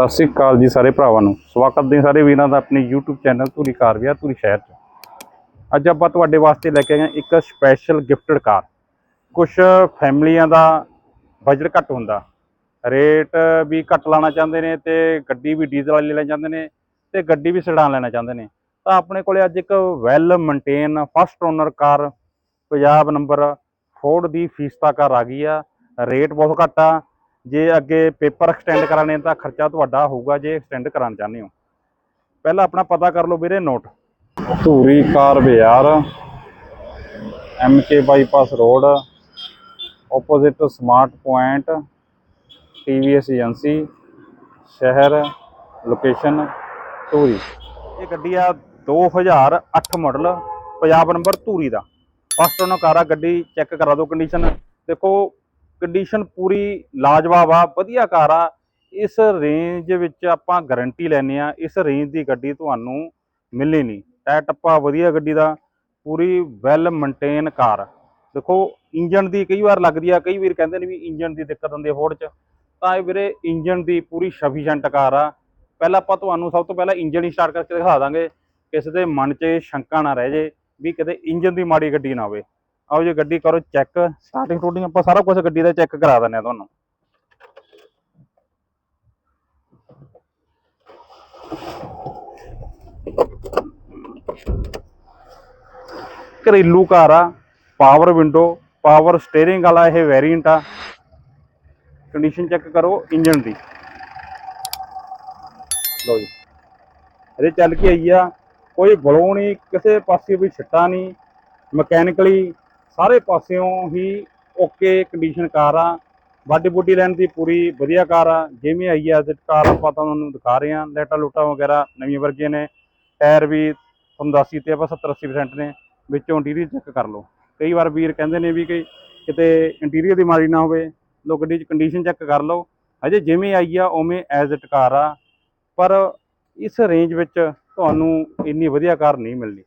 ਸਤਿ ਸ੍ਰੀ ਅਕਾਲ ਜੀ ਸਾਰੇ ਭਰਾਵਾਂ ਨੂੰ। ਸਵਾਗਤ ਦੇ ਸਾਰੇ ਵੀਰਾਂ ਦਾ ਆਪਣੇ YouTube ਚੈਨਲ ਧੂਰੀ ਕਾਰ ਵਿਆਹ ਧੂਰੀ ਸ਼ਹਿਰ 'ਚ। ਅੱਜ ਆਪਾਂ ਤੁਹਾਡੇ ਵਾਸਤੇ ਲੈ ਕੇ ਆਏ ਹਾਂ ਇੱਕ ਸਪੈਸ਼ਲ ਗਿਫਟਡ ਕਾਰ। ਕੁਝ ਫੈਮਲੀਆਂ ਦਾ ਬਜਟ ਘੱਟ ਹੁੰਦਾ। ਰੇਟ ਵੀ ਘੱਟ ਲਾਣਾ ਚਾਹੁੰਦੇ ਨੇ ਤੇ ਗੱਡੀ ਵੀ ਡੀਜ਼ਲ ਵਾਲੀ ਲੈਣਾ ਚਾਹੁੰਦੇ ਨੇ ਤੇ ਗੱਡੀ ਵੀ ਸਡਾਨ ਲੈਣਾ ਚਾਹੁੰਦੇ ਨੇ। ਤਾਂ ਆਪਣੇ ਕੋਲੇ ਅੱਜ ਇੱਕ well maintain first owner car, Punjab number Ford ਦੀ ਫੀਸਤਾ ਕਾਰ ਆ ਗਈ ਆ। ਰੇਟ ਬਹੁਤ ਘੱਟ ਆ। ਜੇ ਅੱਗੇ ਪੇਪਰ ਐਕਸਟੈਂਡ ਕਰਾਣੇ ਤਾਂ ਖਰਚਾ ਤੁਹਾਡਾ ਹੋਊਗਾ ਜੇ ਐਕਸਟੈਂਡ ਕਰਾਉਣਾ ਚਾਹੁੰਦੇ ਹੋ। ਪਹਿਲਾਂ ਆਪਣਾ ਪਤਾ ਕਰ ਲਓ ਵੀਰੇ, ਨੋਟ। ਧੂਰੀ ਕਾਰ ਬਾਜ਼ਾਰ MK bypass road opposite smart point TVS agency ਸ਼ਹਿਰ ਲੋਕੇਸ਼ਨ ਧੂਰੀ। ਇਹ ਗੱਡੀ ਆ 2008 ਮਾਡਲ ਪੰਜਾਬ ਨੰਬਰ ਧੂਰੀ ਦਾ। ਫਸਟ ਓਨਰ ਕਾਰ ਆ ਗੱਡੀ ਚੈੱਕ ਕਰਾ ਦਿਓ ਕੰਡੀਸ਼ਨ ਦੇਖੋ ਕੰਡੀਸ਼ਨ ਪੂਰੀ ਲਾਜਵਾਬ ਆ, ਵਧੀਆ ਕਾਰ ਆ। ਇਸ ਰੇਂਜ ਵਿੱਚ ਆਪਾਂ ਗਾਰੰਟੀ ਲੈਨੇ ਆ ਇਸ ਰੇਂਜ ਦੀ ਗੱਡੀ ਤੁਹਾਨੂੰ ਮਿਲਣੀ ਨਹੀਂ। ਟਾਇਰ ਟੱਪਾ ਵਧੀਆ ਗੱਡੀ ਦਾ, ਪੂਰੀ ਵੈਲ ਮੇਨਟੇਨ ਕਾਰ। ਦੇਖੋ ਇੰਜਨ ਦੀ ਕਈ ਵਾਰ ਲੱਗਦੀ ਆ, ਕਈ ਵੀਰ ਕਹਿੰਦੇ ਨੇ ਵੀ ਇੰਜਨ ਦੀ ਦਿੱਕਤ ਹੁੰਦੀ ਹੈ ਫੋਰਡ 'ਚ। ਤਾਂ ਇਹ ਵੀਰੇ ਇੰਜਨ ਦੀ ਪੂਰੀ ਸਫੀਸ਼ੀਐਂਟ ਕਾਰ ਆ। ਪਹਿਲਾਂ ਆਪਾਂ ਤੁਹਾਨੂੰ ਸਭ ਤੋਂ ਪਹਿਲਾਂ ਇੰਜਨ ਹੀ ਸਟਾਰਟ ਕਰਕੇ ਦਿਖਾ ਦਾਂਗੇ। ਕਿਸੇ ਦੇ ਮਨ 'ਚ ਸ਼ੰਕਾ ਨਾ ਰਹਿ ਜੇ ਵੀ ਕਿਤੇ ਇੰਜਨ ਦੀ ਮਾੜੀ ਗੱਡੀ ਨਾ ਆਵੇ ਆਓ ਜੀ ਗੱਡੀ ਕਰੋ ਚੈੱਕ ਸਟਾਰਟਿੰਗ ਟੂਟਿੰਗ ਆਪਾਂ ਸਾਰਾ ਕੁਝ ਗੱਡੀ ਦਾ ਚੈੱਕ ਕਰਾ ਦਿੰਦੇ ਆ ਤੁਹਾਨੂੰ। ਘਰੇਲੂ ਕਾਰ ਆ ਪਾਵਰ ਵਿੰਡੋ ਪਾਵਰ ਸਟੀਅਰਿੰਗ ਵਾਲਾ ਇਹ ਵੇਰੀਐਂਟ ਆ। ਕੰਡੀਸ਼ਨ ਚੈੱਕ ਕਰੋ ਇੰਜਨ ਦੀ। ਲਓ ਜੀ। ਇਹਦੇ ਚੱਲ ਕੇ ਆਈ ਆ। ਕੋਈ ਗਲੋ ਨਹੀਂ, ਕਿਸੇ ਪਾਸੇ ਵੀ ਛਿੱਟਾ ਨਹੀਂ। ਮਕੈਨਿਕਲੀ ਸਾਰੇ ਪਾਸਿਓਂ ਹੀ ਓਕੇ ਕੰਡੀਸ਼ਨ ਕਾਰ ਆ। ਬਾਡੀ ਬੁੱਡੀ ਲੈਣ ਦੀ ਪੂਰੀ ਵਧੀਆ ਕਾਰ ਆ। ਜਿਵੇਂ ਆਈ ਆ ਐਜ਼ ਕਾਰ ਆਪਾਂ ਤੁਹਾਨੂੰ ਦਿਖਾ ਰਹੇ ਆ ਲੈਟਾ ਲੂਟਾ ਵਗੈਰਾ ਨਵੀਆਂ ਵਰਗੀਆਂ ਨੇ। ਟਾਇਰ ਵੀ ਤੁਹਾਨੂੰ ਦੱਸੀ ਤੇ ਆਪਾਂ 70 80% ਨੇ। ਵਿੱਚੋਂ ਇੰਟੀਰੀਅਰ ਚੈੱਕ ਕਰ ਲਓ। ਕਈ ਵਾਰ ਵੀਰ ਕਹਿੰਦੇ ਨੇ ਵੀ ਕਿ ਕਿਤੇ ਇੰਟੀਰੀਅਰ ਦੀ ਮਾਰੀ ਨਾ ਹੋਵੇ, ਲੋ ਗੱਡੀ 'ਚ ਕੰਡੀਸ਼ਨ ਚੈੱਕ ਕਰ ਲਓ। ਹਜੇ ਜਿਵੇਂ ਆਈ ਆ, ਉਵੇਂ ਐਜ਼ ਇਟ ਕਾਰ ਆ। ਪਰ ਇਸ ਰੇਂਜ ਵਿੱਚ ਤੁਹਾਨੂੰ ਇੰਨੀ ਵਧੀਆ ਕਾਰ ਨਹੀਂ ਮਿਲਣੀ।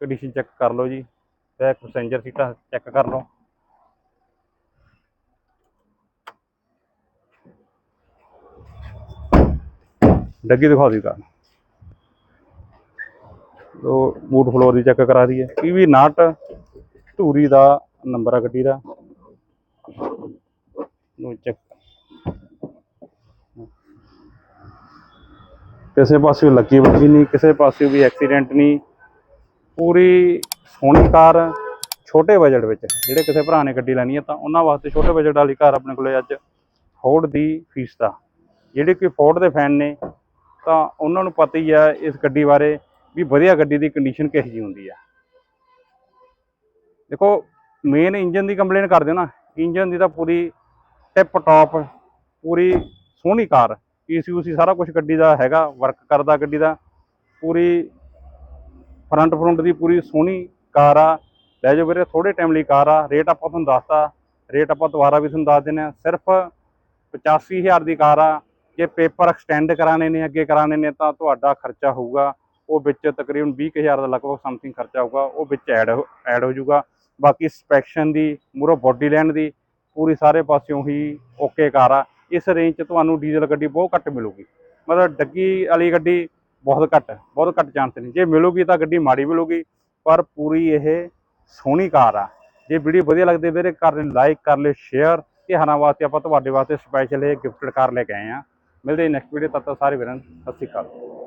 ਕੰਡੀਸ਼ਨ ਚੈੱਕ ਕਰ ਲਓ ਜੀ। ਬੈਕ ਪੈਸੇਂਜਰ ਸੀਟਾਂ ਚੈੱਕ ਕਰ ਲਓ। ਡੱਗੀ ਦਿਖਾ ਦੀ ਕਾਰ ਤੋ ਬੂਟ ਫਲੋਰ ਦੀ ਚੈੱਕ ਕਰਾ ਦਈਏ। ਇਹ ਵੀ ਧੂਰੀ ਦਾ, ਨੰਬਰ ਆ ਗੱਡੀ ਦਾ। ਨੂੰ ਚੈੱਕ ਕਿਸੇ ਪਾਸੇ ਲੱਗੀ ਵੱਜੀ ਨਹੀਂ, ਕਿਸੇ ਪਾਸੇ ਵੀ ਐਕਸੀਡੈਂਟ ਨਹੀਂ। ਪੂਰੀ ਸੋਹਣੀ ਕਾਰ ਛੋਟੇ ਬਜਟ ਵਿੱਚ, ਜਿਹੜੇ ਕਿਸੇ ਭਰਾ ਨੇ ਗੱਡੀ ਲੈਣੀ ਹੈ, ਤਾਂ ਉਹਨਾਂ ਵਾਸਤੇ ਛੋਟੇ ਬਜਟ ਵਾਲੀ ਕਾਰ ਆਪਣੇ ਕੋਲੇ ਅੱਜ ਫੋਰਡ ਦੀ ਫੀਸ ਦਾ। ਜਿਹੜੇ ਕੋਈ ਫੋਰਡ ਦੇ ਫੈਨ ਨੇ, ਤਾਂ ਉਹਨਾਂ ਨੂੰ ਪਤਾ ਹੀ ਆ ਇਸ ਗੱਡੀ ਬਾਰੇ ਵੀ ਵਧੀਆ ਗੱਡੀ ਦੀ ਕੰਡੀਸ਼ਨ ਕਿਹੋ ਜਿਹੀ ਹੁੰਦੀ ਆ ਦੇਖੋ ਮੇਨ ਇੰਜਨ ਦੀ ਕੰਪਲੇਨ ਕਰਦੇ ਹੋ ਨਾ ਇੰਜਨ ਦੀ ਤਾਂ ਪੂਰੀ ਟਿਪ ਟਾਪ ਪੂਰੀ ਸੋਹਣੀ ਕਾਰ ਈਸੀਯੂਸੀ ਸਾਰਾ ਕੁਝ ਗੱਡੀ ਦਾ ਹੈਗਾ ਵਰਕ ਕਰਦਾ ਗੱਡੀ ਦਾ, ਪੂਰੀ ਫਰੰਟ ਫਰੰਟ ਦੀ ਪੂਰੀ ਸੋਹਣੀ ਕਾਰ ਆ। ਲੈ ਜਾਓ ਵੀਰੇ ਥੋੜੇ ਟਾਈਮ ਲਈ ਕਾਰ ਆ। ਰੇਟ ਆਪਾਂ ਤੁਹਾਨੂੰ ਦੱਸਤਾ। ਰੇਟ ਆਪਾਂ ਦੁਬਾਰਾ ਵੀ ਤੁਹਾਨੂੰ ਦੱਸ ਦਿੰਦੇ ਆ ਸਿਰਫ 85000 ਦੀ ਕਾਰ ਆ। ਜੇ ਪੇਪਰ ਐਕਸਟੈਂਡ ਕਰਾਣੇ ਨੇ, ਅੱਗੇ ਕਰਾਣੇ ਨੇ, ਤਾਂ ਤੁਹਾਡਾ ਖਰਚਾ ਹੋਊਗਾ। ਉਹ ਵਿੱਚ ਤਕਰੀਬਨ 20000 ਦਾ ਲਗਭਗ ਸਮਥਿੰਗ ਖਰਚਾ ਹੋਊਗਾ। ਉਹ ਵਿੱਚ ਐਡ ਐਡ ਹੋ ਜਾਊਗਾ। ਬਾਕੀ ਸਪੈਕਸ਼ਨ ਦੀ ਮੂਰੋ ਬੋਡੀ ਲੈਂਡ ਦੀ, ਪੂਰੀ ਸਾਰੇ ਪਾਸਿਓਂ ਹੀ ਓਕੇ ਕਾਰ ਆ। ਇਸ ਰੇਂਜ 'ਚ ਤੁਹਾਨੂੰ ਡੀਜ਼ਲ ਗੱਡੀ ਬਹੁਤ ਘੱਟ ਮਿਲੂਗੀ। ਮਤਲਬ ਡੱਗੀ ਵਾਲੀ ਗੱਡੀ ਬਹੁਤ ਘੱਟ ਬਹੁਤ ਘੱਟ ਚਾਂਸ ਨੇ ਜੇ ਮਿਲੂਗੀ ਤਾਂ ਗੱਡੀ ਮਾੜੀ ਮਿਲੂਗੀ, ਪਰ ਪੂਰੀ ਇਹ ਸੋਹਣੀ ਕਾਰ ਆ। ਜੇ ਵੀਡੀਓ ਵਧੀਆ ਲੱਗਦੀ ਵੀਰੇ, ਕਰ ਲਾਈਕ ਕਰ ਲਿਓ ਸ਼ੇਅਰ ਇਹ ਹਨਾ ਵਾਸਤੇ ਆਪਾਂ ਤੁਹਾਡੇ ਵਾਸਤੇ ਸਪੈਸ਼ਲ ਇਹ ਗਿਫਟਡ ਕਾਰ ਲੈ ਕੇ ਆਏ ਆ ਮਿਲਦੇ ਨੈਕਸਟ ਵੀਡੀਓ ਤਦ ਤੱਕ ਸਾਰੇ ਵੀਰਾਂ ਸਤਿ ਸ਼੍ਰੀ ਅਕਾਲ।